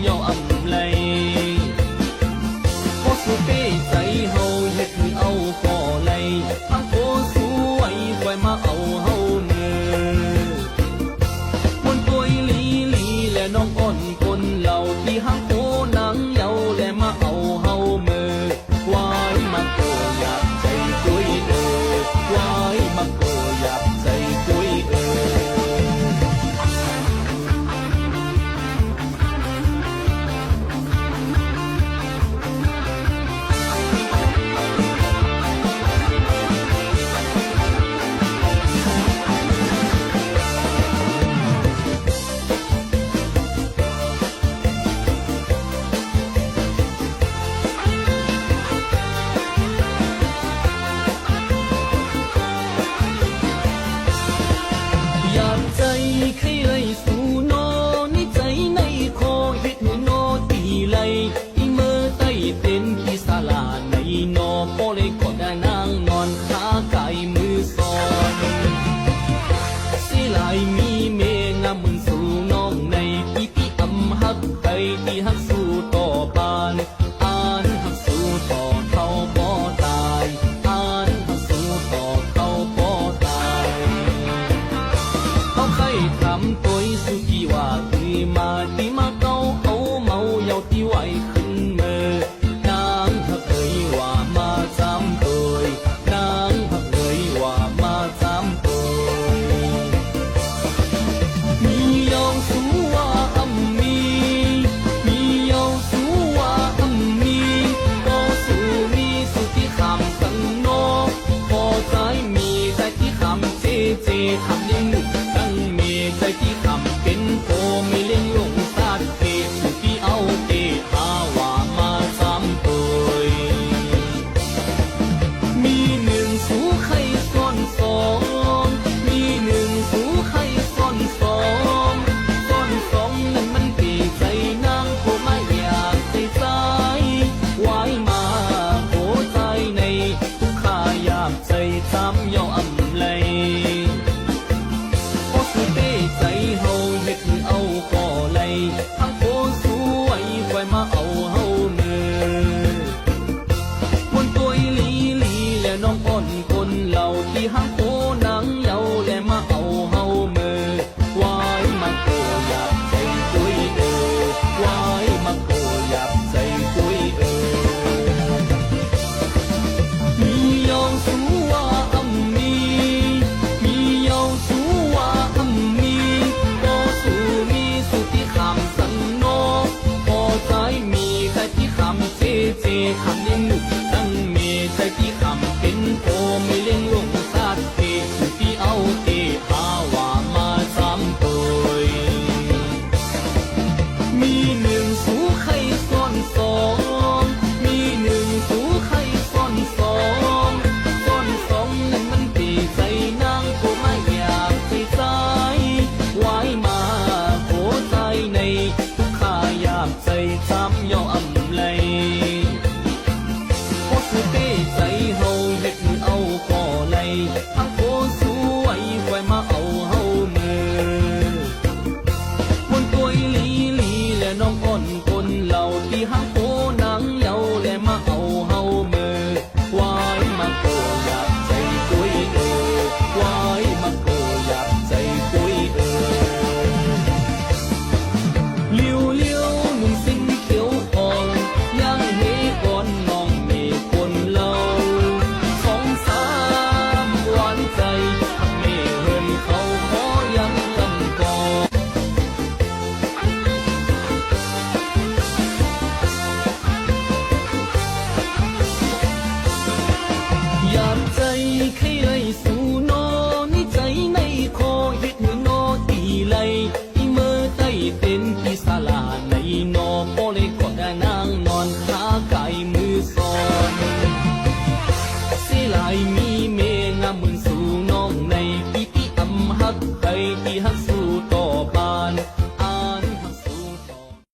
又暗利。棵樹飛仔後，一片歐火利，把棵樹為為馬牛後女，滿背里里來弄安。 มีเมงามึงสู่น้องในที่พี่อำหักใจที่หักสู คำลิงตั้งเมใจที่ทำเป็นโพมีเลี้ยงลงสาดเตสุที่เอาเตหาว่ามาซ้ำตัวมีหนึ่งสูไข่ซ้อนสองมีหนึ่งสูไข่ซ้อนสองซ้อนสองนั้นมันตีใจนางโพไม่อยากใส่ใจไหวมาโพใจในทุกขายามใส่ซ้ำยอ Cihan hấp